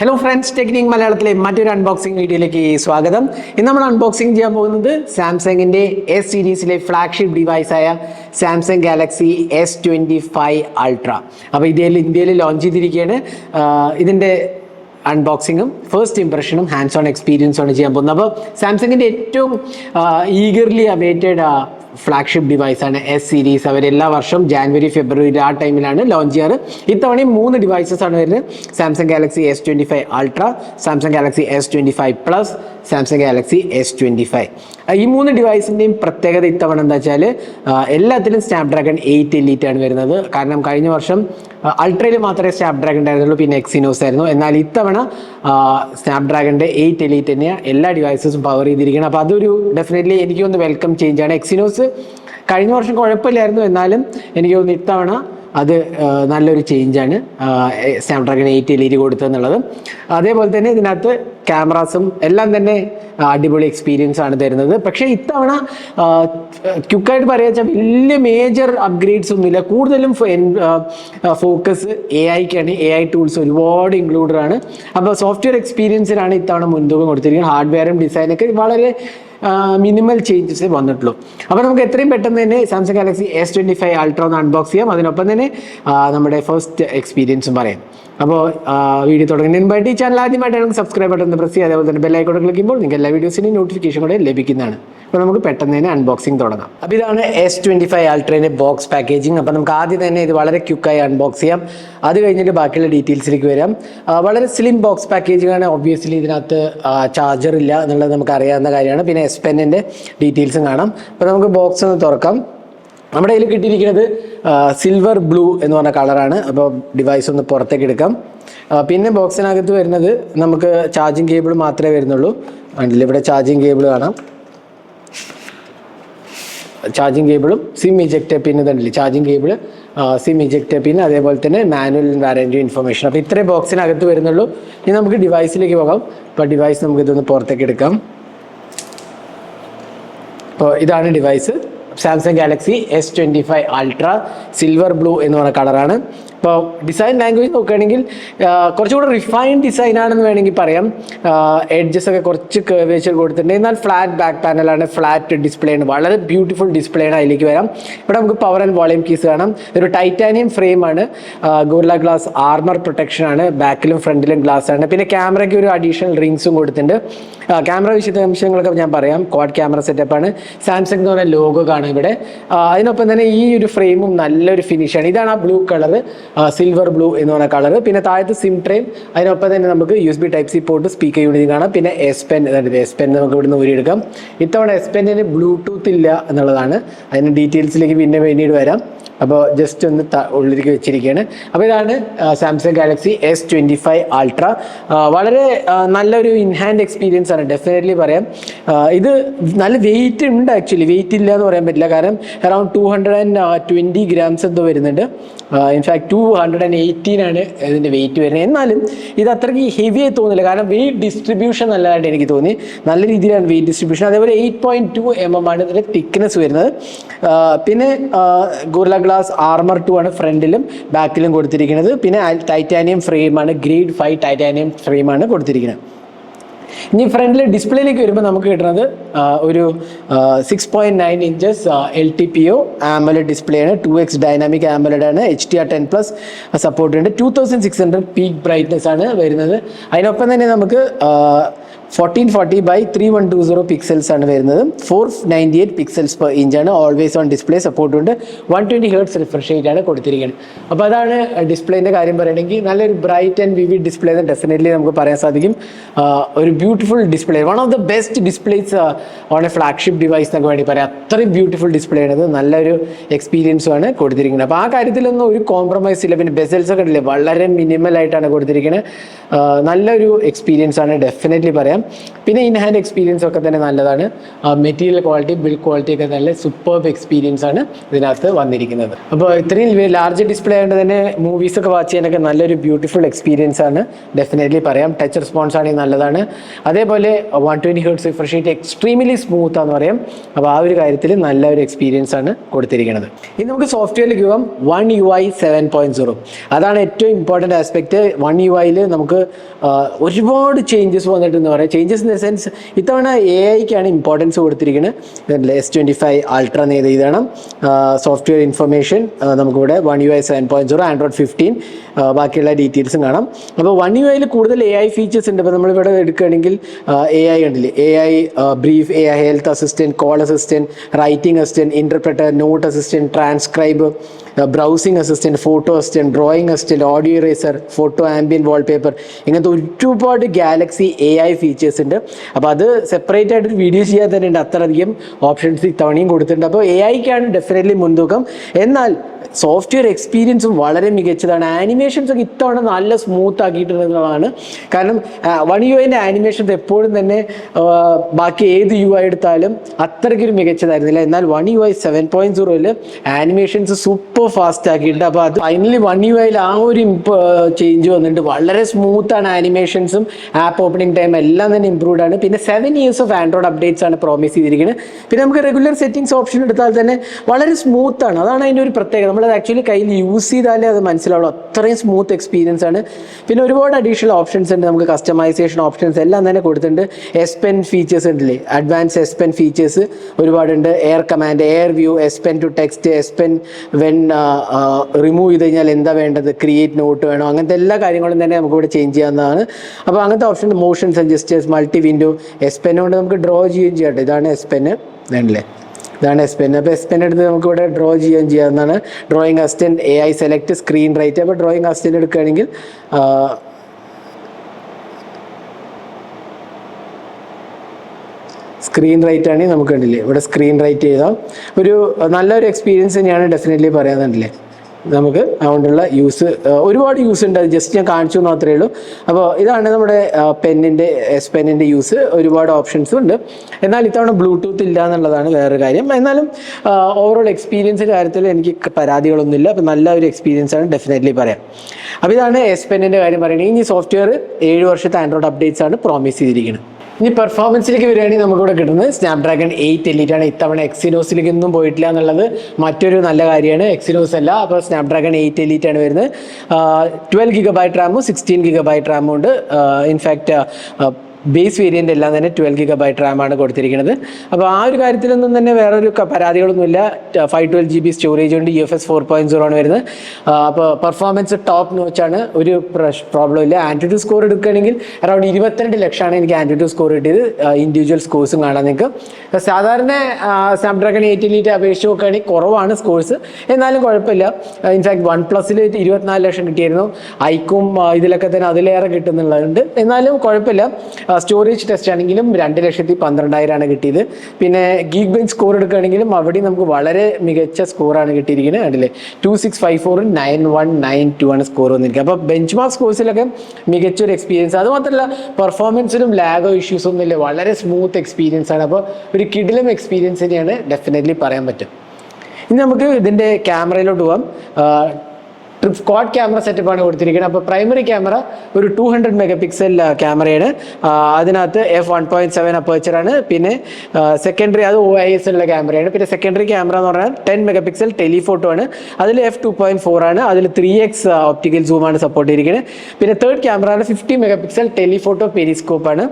Hello friends technique മലയാളത്തിലെ മറ്റൊരു unboxing വീഡിയോയിലേക്ക് സ്വാഗതം. ഇന്ന് നമ്മൾ അൺബോക്സിംഗ് ചെയ്യാൻ പോകുന്നത് സാംസങ്ങിന്റെ എസ് സീരീസിലെ flagship ഡിവൈസായ Samsung Galaxy S twenty five ultra അപ്പോൾ ഇതിൽ ഇന്ത്യയിൽ ലോഞ്ച് ചെയ്തിരിക്കുകയാണ്. ഇതിന്റെ അൺബോക്സിങ്ങും ഫസ്റ്റ് ഇംപ്രഷനും ഹാൻഡ്സ് ഓൺ എക്സ്പീരിയൻസും ആണ് ചെയ്യാൻ പോകുന്നത്. അപ്പോൾ സാംസങ്ങിന്റെ ഏറ്റവും ഈഗർലി അവേറ്റഡ് ഫ്ലാഗ്ഷിപ്പ് ഡിവൈസാണ് എസ് സീരീസ് അവർ എല്ലാ വർഷവും ജാനുവരി ഫെബ്രുവരി ആ ടൈമിലാണ് ലോഞ്ച് ചെയ്യാറ്. ഇത്തവണയും മൂന്ന് ഡിവൈസസ് ആണ് വരുന്നത്. Samsung Galaxy S twenty five ultra Samsung Galaxy S twenty five plus Samsung Galaxy S twenty five ഈ മൂന്ന് ഡിവൈസിന്റെയും പ്രത്യേകത ഇത്തവണ എന്താ വെച്ചാൽ എല്ലാത്തിലും സ്നാപ്ഡ്രാഗൺ എയ്റ്റ് എലീറ്റ് ആണ് വരുന്നത്. കാരണം കഴിഞ്ഞ വർഷം അൾട്രയിൽ മാത്രമേ സ്നാപ്ഡ്രാഗൺ ഉണ്ടായിരുന്നുള്ളൂ പിന്നെ എക്സിനോസ് ആയിരുന്നു. എന്നാൽ ഇത്തവണ സ്നാപ്ഡ്രാഗണിന്റെ എയ്റ്റ് എലീറ്റ് തന്നെയാണ് എല്ലാ ഡിവൈസസും പവർ ചെയ്തിരിക്കുന്നത് അപ്പോൾ അതൊരു ഡെഫിനറ്റ്ലി എനിക്ക് തോന്നുന്നു വെൽക്കം ചേഞ്ച് ആണ്. എക്സിനോസ് കഴിഞ്ഞ വർഷം കുഴപ്പമില്ലായിരുന്നു. എന്നാലും എനിക്ക് തോന്നുന്നു ഇത്തവണ അത് നല്ലൊരു ചേഞ്ചാണ് സ്നാപ്ഡ്രാഗൺ എയ്റ്റ് എൽ കൊടുത്തെന്നുള്ളത് അതേപോലെ തന്നെ ഇതിനകത്ത് ക്യാമറാസും എല്ലാം തന്നെ അടിപൊളി എക്സ്പീരിയൻസ് ആണ് തരുന്നത്. പക്ഷേ ഇത്തവണ ക്യുക്കായിട്ട് പറയുക വലിയ മേജർ അപ്ഗ്രേഡ്സ് ഒന്നുമില്ല കൂടുതലും ഫോക്കസ് എ ഐക്കാണ് എ ഐ ടൂൾസ് ഒരുപാട് ഇൻക്ലൂഡഡ് ആണ്. അപ്പോൾ സോഫ്റ്റ്വെയർ എക്സ്പീരിയൻസിനാണ് ഇത്തവണ മുൻതൂക്കം കൊടുത്തിരിക്കുന്നത്. ഹാർഡ്വെയറും ഡിസൈനൊക്കെ വളരെ മിനിമൽ ചേഞ്ചസ് വന്നിട്ടുള്ളൂ. അപ്പോൾ നമുക്ക് എത്രയും പെട്ടെന്ന് തന്നെ Samsung Galaxy S twenty five ultra ഒന്ന് അൺബോക്സ് ചെയ്യാം. അതിനൊപ്പം തന്നെ നമ്മുടെ ഫസ്റ്റ് എക്സ്പീരിയൻസും പറയാം. അപ്പോൾ വീഡിയോ തുടങ്ങുന്നതിന് മുമ്പായിട്ട് ഈ ചാനൽ ആദ്യമായിട്ടാണ് സബ്സ്ക്രൈബ് ബട്ടൺ പ്രസ് ചെയ്യുക. അതേപോലെ തന്നെ ബെല്ലൈക്കോട്ട് ക്ലിക്ക് ചെയ്യുമ്പോൾ നിങ്ങൾക്ക് എല്ലാ വീഡിയോസിന്റെയും നോട്ടിഫിക്കേഷൻ കൂടെ ലഭിക്കുന്നതാണ്. അപ്പോൾ നമുക്ക് പെട്ടെന്ന് തന്നെ അൺബോക്സിങ് തുടങ്ങാം. അപ്പോൾ ഇതാണ് എസ് ട്വന്റി ഫൈവ് അൾട്രേന്റെ ബോക്സ് പാക്കേജിങ് അപ്പോൾ നമുക്ക് ആദ്യം തന്നെ ഇത് വളരെ ക്യുക്കായി അൺബോക്സ് ചെയ്യാം. അത് കഴിഞ്ഞിട്ട് ബാക്കിയുള്ള ഡീറ്റെയിൽസിലേക്ക് വരാം. വളരെ സ്ലിം ബോക്സ് പാക്കേജിംഗ് ആണ്. ഒബ്വിയസ്ലി ഇതിനകത്ത് ചാർജർ ഇല്ല എന്നുള്ളത് നമുക്ക് അറിയാവുന്ന കാര്യമാണ്. പിന്നെ എസ് പെന്നിന്റെ ഡീറ്റെയിൽസും കാണാം. അപ്പോൾ നമുക്ക് ബോക്സ് ഒന്ന് തുറക്കാം. നമ്മുടെ കയ്യിൽ കിട്ടിയിരിക്കുന്നത് സിൽവർ ബ്ലൂ എന്ന് പറഞ്ഞ കളറാണ് അപ്പോൾ ഡിവൈസ് ഒന്ന് പുറത്തേക്ക് എടുക്കാം. പിന്നെ ബോക്സിനകത്ത് വരുന്നത് നമുക്ക് ചാർജിങ് കേബിൾ മാത്രമേ വരുന്നുള്ളൂ. കണ്ടില്ലേ ഇവിടെ ചാർജിങ് കേബിൾ കാണാം. ചാർജിങ് കേബിളും സിം ഇജക്റ്റ് പിന്നെ ഇതുണ്ടല്ലേ ചാർജിങ് കേബിൾ സിം ഇജക്റ്റ് പിന്നെ അതേപോലെ തന്നെ മാനുവൽ വാറന്റി ഇൻഫർമേഷൻ അപ്പോൾ ഇത്രയും ബോക്സിനകത്ത് വരുന്നുള്ളൂ. ഇനി നമുക്ക് ഡിവൈസിലേക്ക് പോകാം. അപ്പോൾ ഡിവൈസ് നമുക്ക് ഇതൊന്ന് പുറത്തേക്ക് എടുക്കാം. അപ്പോൾ ഇതാണ് device Samsung Galaxy S twenty five ultra silver blue എന്ന് പറയുന്ന കളറാണ് ഇപ്പോൾ ഡിസൈൻ ലാംഗ്വേജ് നോക്കുകയാണെങ്കിൽ കുറച്ചുകൂടെ റിഫൈൻഡ് ഡിസൈൻ ആണെന്ന് വേണമെങ്കിൽ പറയാം. എഡ്ജസ് ഒക്കെ കുറച്ച് കേവേച്ചർ കൊടുത്തിട്ടുണ്ട്. എന്നാൽ ഫ്ലാറ്റ് ബാക്ക് പാനലാണ് ഫ്ലാറ്റ് ഡിസ്പ്ലേ ആണ്. വളരെ ബ്യൂട്ടിഫുൾ ഡിസ്പ്ലേ ആണ് അതിലേക്ക് വരാം. ഇവിടെ നമുക്ക് പവർ ആൻഡ് വോളിയം കീസ് കാണാം. ഒരു ടൈറ്റാനിയം ഫ്രെയിം ആണ്. ഗോർല ഗ്ലാസ് ആർമർ പ്രൊട്ടക്ഷൻ ആണ്. ബാക്കിലും ഫ്രണ്ടിലും ഗ്ലാസ് ആണ്. പിന്നെ ക്യാമറയ്ക്ക് ഒരു അഡീഷണൽ റിങ്സും കൊടുത്തിട്ടുണ്ട്. ക്യാമറ വിശദാംശങ്ങളൊക്കെ ഞാൻ പറയാം. ക്വാഡ് ക്യാമറ സെറ്റപ്പ് ആണ്. സാംസങ് എന്ന് പറഞ്ഞ ലോഗോ കാണും ഇവിടെ. അതിനൊപ്പം തന്നെ ഈ ഒരു ഫ്രെയിമും നല്ലൊരു ഫിനിഷാണ് ഇതാണ് ആ ബ്ലൂ കളർ സിൽവർ ബ്ലൂ എന്ന് പറഞ്ഞ കളർ പിന്നെ താഴത്ത് സിം ട്രെയിൻ അതിനൊപ്പം തന്നെ നമുക്ക് U S B type C port speaker unit കാണാം. പിന്നെ എസ് പെൻ എസ് പെൻ നമുക്ക് ഇവിടുന്ന് ഊരിയെടുക്കാം. ഇത്തവണ എസ് പെന്നിന് ബ്ലൂടൂത്ത് ഇല്ല എന്നുള്ളതാണ്. അതിന് ഡീറ്റെയിൽസിലേക്ക് പിന്നെ വേണ്ടിയിട്ട് വരാം. അപ്പോൾ ജസ്റ്റ് ഒന്ന് ഉള്ളിലേക്ക് വെച്ചിരിക്കുകയാണ് അപ്പോൾ ഇതാണ് Samsung Galaxy S twenty five ultra വളരെ നല്ലൊരു ഇൻഹാൻഡ് എക്സ്പീരിയൻസ് ആണ്. ഡെഫിനറ്റ്ലി പറയാം. ഇത് നല്ല വെയിറ്റ് ഉണ്ട് ആക്ച്വലി വെയിറ്റ് ഇല്ല എന്ന് പറയാൻ പറ്റില്ല. കാരണം around two hundred and twenty grams എന്തോ വരുന്നുണ്ട്. In fact two hundred and eighteen ആണ് ഇതിന്റെ വെയിറ്റ് വരുന്നത്. എന്നാലും ഇത് അത്രയ്ക്ക് ഹെവി ആയി തോന്നില്ല കാരണം വെയിറ്റ് ഡിസ്ട്രിബ്യൂഷൻ നല്ലതായിട്ട് എനിക്ക് തോന്നി. നല്ല രീതിയിലാണ് വെയിറ്റ് ഡിസ്ട്രിബ്യൂഷൻ അതേപോലെ eight point two M M ആണ് ഇതിന്റെ തിക്നെസ് വരുന്നത്. പിന്നെ ഗുർല ഗ്ലാസ് ആർമർ ടു ആണ് ഫ്രണ്ടിലും ബാക്കിലും കൊടുത്തിരിക്കുന്നത്. പിന്നെ ടൈറ്റാനിയം ഫ്രെയിമാണ് ഗ്രേഡ് ഫൈവ് ടൈറ്റാനിയം ഫ്രെയിമാണ് കൊടുത്തിരിക്കുന്നത്. ഇനി ഫ്രണ്ടിൽ ഡിസ്പ്ലേയിലേക്ക് വരുമ്പോൾ നമുക്ക് കിട്ടുന്നത് ഒരു six point nine inches L T P O AMOLED display ആണ്. ടു എക്സ് ഡൈനാമിക് ആമലഡ് ആണ്. H D R ten plus support ഉണ്ട്. Two thousand six hundred peak brightness ആണ് വരുന്നത്. അതിനൊപ്പം തന്നെ നമുക്ക് fourteen forty by three one two zero pixels ആണ് വരുന്നത്. Four ninety eight pixels per ഇഞ്ചാണ് ഓൾവേസ് ഓൺ ഡിസ്പ്ലേ സപ്പോർട്ട് ഉണ്ട്. One twenty hertz refresh rate ആണ് കൊടുത്തിരിക്കുന്നത്. അപ്പോൾ അതാണ് ഡിസ്പ്ലേന്റെ കാര്യം പറയുകയാണെങ്കിൽ നല്ലൊരു ബ്രൈറ്റ് ആൻഡ് വിവിഡ് ഡിസ്പ്ലേ എന്ന് ഡെഫിനറ്റ്ലി നമുക്ക് പറയാൻ സാധിക്കും. ഒരു beautiful display one of the best displays on a flagship device എന്നൊക്കെ വേണ്ടി പറയാം. അത്രയും ബ്യൂട്ടിഫുൾ ഡിസ്പ്ലേ ആണ്. നല്ലൊരു എക്സ്പീരിയൻസും ആണ് കൊടുത്തിരിക്കുന്നത്. അപ്പോൾ ആ കാര്യത്തിലൊന്നും ഒരു കോംപ്രമൈസ് ഇല്ല. പിന്നെ ബെസൽസ് ഒക്കെ ഉണ്ടല്ലേ വളരെ മിനിമൽ ആയിട്ടാണ് കൊടുത്തിരിക്കുന്നത്. നല്ലൊരു എക്സ്പീരിയൻസ് ആണ്. ഡെഫിനറ്റ്ലി പറയാം. പറയാം പിന്നെ ഇൻ ഹാൻഡ് എക്സ്പീരിയൻസ് ഒക്കെ തന്നെ നല്ലതാണ്. മെറ്റീരിയൽ ക്വാളിറ്റി ബിൽഡ് ക്വാളിറ്റി ഒക്കെ നല്ല സൂപ്പർബ് എക്സ്പീരിയൻസ് ആണ് ഇതിനകത്ത് വന്നിരിക്കുന്നത്. അപ്പോൾ ഇത്രയും ലാർജ് ഡിസ്പ്ലേ ആയതുകൊണ്ട് തന്നെ മൂവീസ് ഒക്കെ വാച്ച് ചെയ്യാനൊക്കെ നല്ലൊരു ബ്യൂട്ടിഫുൾ എക്സ്പീരിയൻസ് ആണ്. ഡെഫിനറ്റ്ലി പറയാം. ടച്ച് റെസ്പോൺസ് ആണെങ്കിൽ നല്ലതാണ്. അതേപോലെ one twenty hertz refresh rate extremely smooth ആണെന്ന് പറയാം. അപ്പോൾ ആ ഒരു കാര്യത്തിൽ നല്ല ഒരു എക്സ്പീരിയൻസ് ആണ് കൊടുത്തിരിക്കുന്നത് ഇനി നമുക്ക് സോഫ്റ്റ്വെയറിലേക്ക് പോകാം. One U I seven point zero അതാണ് ഏറ്റവും ഇമ്പോർട്ടന്റ് ആസ്പെക്റ്റ് വൺ യു ഐയിൽ നമുക്ക് ഒരുപാട് ചേഞ്ചസ് വന്നിട്ടെന്ന് പറയാം. ചേഞ്ചസ് ഇൻ ദ സെൻസ് ഇത്തവണ എ ഐക്കാണ് ഇമ്പോർട്ടൻസ് കൊടുത്തിരിക്കുന്നത് എസ് ട്വന്റി ഫൈവ് അൾട്ര ചെയ്ത് ഇതാണ്? സോഫ്റ്റ്വെയർ ഇൻഫർമേഷൻ നമുക്കിവിടെ one U I seven point zero Android fifteen ബാക്കിയുള്ള ഡീറ്റെയിൽസും കാണാം. അപ്പോൾ വൺ യു ഐയിൽ കൂടുതൽ എ ഐ ഫീച്ചേഴ്സ് ഉണ്ട്. ഇപ്പോൾ നമ്മളിവിടെ എടുക്കുകയാണെങ്കിൽ എ ഐ ഉണ്ടല്ലേ A I brief A I health assistant call assistant writing assistant interpreter note assistant transcribe browsing assistant photo assistant drawing assistant audio eraser photo ambient wallpaper ഇങ്ങനത്തെ ഒരുപാട് Galaxy A I ഉണ്ട്. അപ്പോൾ അത് separate ആയിട്ട് ഒരു video ചെയ്യാൻ തന്നെ ഉണ്ട്. അത്രയധികം ഓപ്ഷൻസ് ഇത്തവണയും കൊടുത്തിട്ടുണ്ട്. അപ്പോൾ എ ഐക്കാണ് ഡെഫിനറ്റ്ലി മുൻതൂക്കം. എന്നാൽ സോഫ്റ്റ്വെയർ എക്സ്പീരിയൻസും വളരെ മികച്ചതാണ്. ആനിമേഷൻസ് ഒക്കെ ഇത്തവണ നല്ല സ്മൂത്ത് ആക്കിയിട്ടുള്ളതാണ്. കാരണം വൺ യു ഐന്റെ ആനിമേഷൻസ് എപ്പോഴും തന്നെ ബാക്കി ഏത് യു ഐ എടുത്താലും അത്രയ്ക്കൊരു മികച്ചതായിരുന്നില്ല. എന്നാൽ one U I seven point സീറോയിൽ ആനിമേഷൻസ് സൂപ്പർ ഫാസ്റ്റ് ആക്കിയിട്ടുണ്ട്. അപ്പോൾ അത് ഫൈനലി വൺ യു ഐയിൽ ആ ഒരു ചേഞ്ച് വന്നിട്ടുണ്ട്. വളരെ സ്മൂത്താണ് ആനിമേഷൻസും ആപ്പ് ഓപ്പണിംഗ് ടൈം എല്ലാം തന്നെ ഇമ്പ്രൂവ്ഡ് ആണ്. പിന്നെ seven years of Android updates ആണ് പ്രോമിസ് ചെയ്തിരിക്കുന്നത്. പിന്നെ നമുക്ക് റെഗുലർ സെറ്റിംഗ്സ് ഓപ്ഷൻ എടുത്താൽ തന്നെ വളരെ സ്മൂത്താണ് അതാണ് അതിന്റെ ഒരു പ്രത്യേകത. നമ്മളത് ആക്ച്വലി കയ്യിൽ യൂസ് ചെയ്താലേ അത് മനസ്സിലാവുള്ളൂ. അത്രയും സ്മൂത്ത് എക്സ്പീരിയൻസ് ആണ്. പിന്നെ ഒരുപാട് അഡീഷണൽ ഓപ്ഷൻസ് ഉണ്ട്. നമുക്ക് കസ്റ്റമൈസേഷൻ ഓപ്ഷൻസ് എല്ലാം തന്നെ കൊടുത്തിട്ടുണ്ട്. എസ് പെൻ ഫീച്ചേഴ്സ് ഉണ്ടല്ലേ? അഡ്വാൻസ് എസ് പെൻ ഫീച്ചേഴ്സ് ഒരുപാടുണ്ട്. Air command air view S pen to text S pen when remove ചെയ്ത് കഴിഞ്ഞാൽ എന്താ വേണ്ടത്? ക്രിയേറ്റ് നോട്ട് വേണോ? അങ്ങനത്തെ എല്ലാ കാര്യങ്ങളും തന്നെ നമുക്ക് ഇവിടെ ചേഞ്ച് ചെയ്യാവുന്നതാണ്. അപ്പോൾ അങ്ങനത്തെ option motion suggesters multi window S pen കൊണ്ട് നമുക്ക് ഡ്രോ ചെയ്യുകയും ചെയ്യട്ടെ ഇതാണ് എസ് പെന്ന് വേണ്ടല്ലേ ഇതാണ് എസ് പെൻ അപ്പോൾ എസ് പെൻ എടുത്ത് നമുക്ക് ഇവിടെ ഡ്രോ ചെയ്യാൻ ചെയ്യാവുന്നതാണ് drawing assistant A I select screen write അപ്പോൾ ഡ്രോയിങ് അസിസ്റ്റന്റ് എടുക്കുകയാണെങ്കിൽ സ്ക്രീൻ റൈറ്റ് ആണെങ്കിൽ നമുക്ക് ഉണ്ടല്ലേ ഇവിടെ സ്ക്രീൻ റൈറ്റ് ചെയ്താൽ ഒരു നല്ലൊരു എക്സ്പീരിയൻസ് തന്നെയാണ് ഡെഫിനറ്റ്ലി പറയാന്നുണ്ടല്ലേ നമുക്ക് അതുകൊണ്ടുള്ള യൂസ് ഒരുപാട് യൂസ് ഉണ്ട്. ജസ്റ്റ് ഞാൻ കാണിച്ചു മാത്രമേ ഉള്ളൂ. അപ്പോൾ ഇതാണ് നമ്മുടെ പെന്നിന്റെ എസ് പെന്നിന്റെ യൂസ് ഒരുപാട് ഓപ്ഷൻസും ഉണ്ട്. എന്നാൽ ഇത്തവണ ബ്ലൂടൂത്ത് ഇല്ല എന്നുള്ളതാണ് വേറൊരു കാര്യം. എന്നാലും ഓവറോൾ എക്സ്പീരിയൻസ് കാര്യത്തിൽ എനിക്ക് പരാതികളൊന്നുമില്ല. അപ്പോൾ നല്ല ഒരു എക്സ്പീരിയൻസ് ആണ് ഡെഫിനറ്റ്ലി പറയാം. അപ്പോൾ ഇതാണ് എസ് പെന്നിന്റെ കാര്യം പറയുകയാണെങ്കിൽ ഇനി സോഫ്റ്റ്വെയർ ഏഴ് വർഷത്തെ ആൻഡ്രോയിഡ് അപ്ഡേറ്റ്സ് ആണ് പ്രോമിസ് ചെയ്തിരിക്കുന്നത്. ഇനി പെർഫോമൻസിലേക്ക് വരികയാണെങ്കിൽ നമുക്കിവിടെ കിട്ടുന്നത്. സ്നാപ്ഡ്രാഗൺ എയ്റ്റ് ആണ് ഇത്തവണ എക്സിനോസിലേക്ക് ഒന്നും പോയിട്ടില്ല എന്നുള്ളത് മറ്റൊരു നല്ല കാര്യമാണ്. എക്സിനോസ് അല്ല അപ്പോൾ സ്നാപ്ഡ്രാഗൺ എയ്റ്റ് ആണ് വരുന്നത്. ട്വൽവ് ഗിഗബൈറ്റ് റാമും സിക്സ്റ്റീൻ ഗിഗബൈറ്റ് റാമും ഉണ്ട്. ഇൻഫാക്റ്റ് ബേസ് വേരിയന്റ് എല്ലാം തന്നെ ട്വൽവ് ഗിഗ ബൈറ്റ് റാം ആണ് കൊടുത്തിരിക്കുന്നത്. അപ്പോൾ ആ ഒരു കാര്യത്തിലൊന്നും തന്നെ വേറൊരു പരാതികളൊന്നുമില്ല. Five twelve G B storage ഉണ്ട്. U F S four point zero ആണ് വരുന്നത്. അപ്പോൾ പെർഫോമൻസ് ടോപ്പ് നോച്ചാണ് ഒരു പ്രോബ്ലം ഇല്ല. ആന്റിറ്റ്യൂഡ് സ്കോർ എടുക്കുകയാണെങ്കിൽ അറൗണ്ട് ഇരുപത്തിരണ്ട് ലക്ഷമാണ് എനിക്ക് ആന്റിറ്റ്യൂഡ് സ്കോർ കിട്ടിയത്. ഇൻഡിവിജ്വൽ സ്കോഴ്സും കാണാൻ നിങ്ങൾക്ക്. സാധാരണ സ്നാപ്ഡ്രാഗൺ എയ്റ്റ് ലീറ്റ് അപേക്ഷിച്ച് നോക്കുകയാണെങ്കിൽ കുറവാണ് സ്കോഴ്സ് എന്നാലും കുഴപ്പമില്ല. ഇൻഫാക്ട് വൺ പ്ലസ്സിൽ ഇരുപത്തിനാല് ലക്ഷം കിട്ടിയിരുന്നു. ഐക്കും ഇതിലൊക്കെ തന്നെ അതിലേറെ കിട്ടുന്നുള്ളതുണ്ട്. എന്നാലും കുഴപ്പമില്ല. സ്റ്റോറേജ് ടെസ്റ്റ് ആണെങ്കിലും രണ്ട് ലക്ഷത്തി പന്ത്രണ്ടായിരമാണ് കിട്ടിയത്. പിന്നെ ഗീഗ് ബെഞ്ച് സ്കോർ എടുക്കുകയാണെങ്കിലും അവിടെ നമുക്ക് വളരെ മികച്ച സ്കോറാണ് കിട്ടിയിരിക്കുന്നത്. കണ്ടില്ലേ? Two six five four nine one nine two ആണ് സ്കോർ വന്നിരിക്കുക അപ്പോൾ ബെഞ്ച് മാർക്ക് സ്കോഴ്സിലൊക്കെ മികച്ചൊരു എക്സ്പീരിയൻസ് അതുമാത്രമല്ല പെർഫോമൻസിനും ലാഗോ ഇഷ്യൂസ് ഒന്നും ഇല്ല വളരെ സ്മൂത്ത് എക്സ്പീരിയൻസ് ആണ്. അപ്പോൾ ഒരു കിടിലം എക്സ്പീരിയൻസ് തന്നെയാണ് ഡെഫിനറ്റ്ലി പറയാൻ പറ്റും. ഇനി നമുക്ക് ഇതിന്റെ ക്യാമറയിലോട്ട് പോവാം. ട്രിപ്പ് സ്ക്വാഡ് ക്യാമറ സെറ്റപ്പാണ് കൊടുത്തിരിക്കുന്നത്. അപ്പോൾ പ്രൈമറി ക്യാമറ ഒരു ടു ഹൺഡ്രഡ് മെഗാ പിക്സൽ ക്യാമറയാണ്. അതിനകത്ത് എഫ് വൺ പോയിന്റ് സെവൻ അപ്പേച്ചറാണ് പിന്നെ സെക്കൻഡറി അത് ഒ ഐ എസ് ഉള്ള ക്യാമറയാണ്. പിന്നെ സെക്കൻഡറി ക്യാമറ എന്ന് പറഞ്ഞാൽ ടെൻ മെഗാ പിക്സൽ ടെലിഫോട്ടോ ആണ്. അതിൽ എഫ് ടു പോയിന്റ് ഫോർ ആണ്. അതിൽ ത്രീ എക്സ് ഓപ്റ്റിക്കൽ സൂമാണ് സപ്പോർട്ട് ചെയ്തിരിക്കുന്നത്. പിന്നെ third camera fifty mega pixel telephoto periscope ആണ്.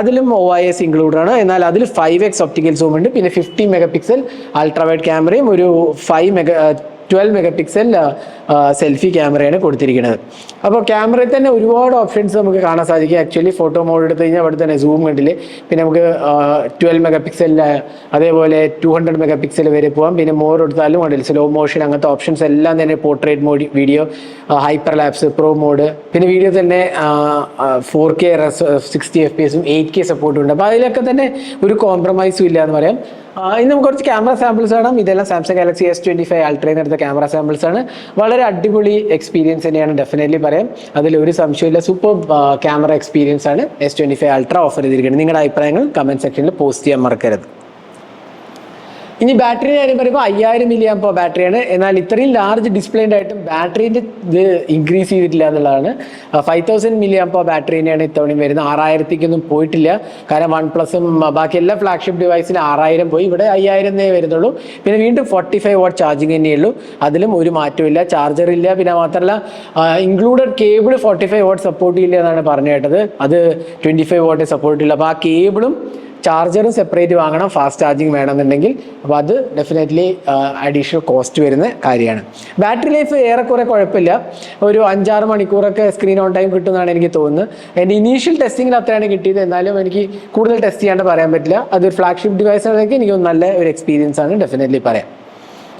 അതിലും ഒ ഐ എസ് ഇൻക്ലൂഡ് ആണ്. എന്നാൽ അതിൽ ഫൈവ് എക്സ് ഒപ്റ്റിക്കൽ സൂം ഉണ്ട്. പിന്നെ ഫിഫ്റ്റി മെഗാ പിക്സൽ അൾട്രാവൈഡ് ക്യാമറയും ഒരു five mega twelve mega pixel selfie ക്യാമറയാണ് കൊടുത്തിരിക്കുന്നത്. അപ്പോൾ ക്യാമറയിൽ തന്നെ ഒരുപാട് ഓപ്ഷൻസ് നമുക്ക് കാണാൻ സാധിക്കും. ആക്ച്വലി ഫോട്ടോ മോഡ് എടുത്തു കഴിഞ്ഞാൽ അവിടെ തന്നെ സൂം കണ്ടില്ലേ? പിന്നെ നമുക്ക് ട്വൽവ് മെഗാ പിക്സൽ അതേപോലെ ടു ഹൺഡ്രഡ് മെഗാ പിക്സൽ വരെ പോകാം പിന്നെ മോർ എടുത്താലും കണ്ടില്ല സ്ലോ മോഷൻ അങ്ങനത്തെ ഓപ്ഷൻസ് എല്ലാം തന്നെ portrait mode video hyper lapse pro mode പിന്നെ വീഡിയോ തന്നെ four K sixty F P എസും എയ്റ്റ് കെ സപ്പോർട്ടും ഉണ്ട്. അപ്പോൾ അതിലൊക്കെ തന്നെ ഒരു കോംപ്രമൈസും ഇല്ല എന്ന് പറയാം. ഇനി നമുക്ക് കുറച്ച് ക്യാമറ സാമ്പിൾസ് കാണാം. ഇതെല്ലാം Samsung Galaxy S twenty five അൾട്രയിൽ എടുത്ത ക്യാമറ സാമ്പിൾസ് ആണ്. വളരെ അടിപൊളി എക്സ്പീരിയൻസ് തന്നെയാണ് ഡെഫിനറ്റ്ലി പറയാം. അതിൽ ഒരു സംശയമില്ല സൂപ്പർ ക്യാമറ എക്സ്പീരിയൻസ് ആണ് S twenty five ultra offer ചെയ്തിരിക്കുന്നത്. നിങ്ങളുടെ അഭിപ്രായങ്ങൾ കമന്റ് സെക്ഷനിൽ പോസ്റ്റ് ചെയ്യാൻ മറക്കരുത്. ഇനി ബാറ്ററി കാര്യം പറയുമ്പോൾ അയ്യായിരം മില്ലി ആകുമ്പോൾ ബാറ്ററിയാണ്. എന്നാൽ ഇത്രയും ലാർജ് ഡിസ്പ്ലേ ആയിട്ടും ബാറ്ററിന്റെ ഇത് ഇൻക്രീസ് ചെയ്തിട്ടില്ല എന്നുള്ളതാണ്. ഫൈവ് തൗസൻഡ് മില്ലി ആകുമ്പോൾ ബാറ്ററി തന്നെയാണ് ഇത്തവണയും വരുന്നത്. ആറായിരത്തേക്കൊന്നും പോയിട്ടില്ല. കാരണം വൺ പ്ലസും ബാക്കി എല്ലാ ഫ്ലാഗ്ഷിപ്പ് ഡിവൈസിന് ആറായിരം പോയി. ഇവിടെ അയ്യായിരം തന്നെ വരുന്നുള്ളൂ. പിന്നെ വീണ്ടും ഫോർട്ടി ഫൈവ് വാട്ട് ചാർജിങ് തന്നെയുള്ളൂ അതിലും ഒരു മാറ്റമില്ല ചാർജർ ഇല്ല. പിന്നെ മാത്രമല്ല included cable forty five watt support ചെയ്യില്ല എന്നാണ് പറഞ്ഞു കേട്ടത്. അത് ട്വന്റി ഫൈവ് വാട്ടേ സപ്പോർട്ട് ചെയ്യില്ല അപ്പോൾ ആ കേബിളും ചാർജറും സെപ്പറേറ്റ് വാങ്ങണം ഫാസ്റ്റ് ചാർജിങ് വേണമെന്നുണ്ടെങ്കിൽ. അപ്പോൾ അത് ഡെഫിനറ്റ്ലി അഡീഷണൽ കോസ്റ്റ് വരുന്ന കാര്യമാണ്. ബാറ്ററി ലൈഫ് ഏറെക്കുറെ കുഴപ്പമില്ല. ഒരു അഞ്ചാറ് മണിക്കൂറൊക്കെ സ്ക്രീൻ ഓൺ ടൈം കിട്ടുമെന്നാണ് എനിക്ക് തോന്നുന്നത്. എന്റെ ഇനീഷ്യൽ ടെസ്റ്റിങ്ങിൽ അത്രയാണ് കിട്ടിയത്. എന്നാലും എനിക്ക് കൂടുതൽ ടെസ്റ്റ് ചെയ്യാണ്ട് പറയാൻ പറ്റില്ല. അതൊരു ഫ്ലാഗ്ഷിപ്പ് ഡിവൈസ് ആണെങ്കിൽ എനിക്ക് നല്ല ഒരു എക്സ്പീരിയൻസ് ആണ് ഡെഫിനറ്റ്ലി പറയാം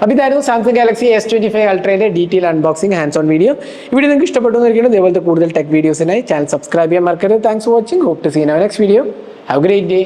അപ്പോൾ ഇതായിരുന്നു Samsung Galaxy S twenty five അൾട്രയുടെ detail unboxing hands on video ഇവിടെ നിങ്ങൾക്ക് ഇഷ്ടപ്പെട്ടു എന്നിരിക്കുന്നു ഇതേപോലത്തെ കൂടുതൽ ടെക് വീഡിയോസിനായി ചാനൽ സബ്സ്ക്രൈബ് ചെയ്യാൻ മറക്കരുത്. Thanks for watching hope to seen our next video have great day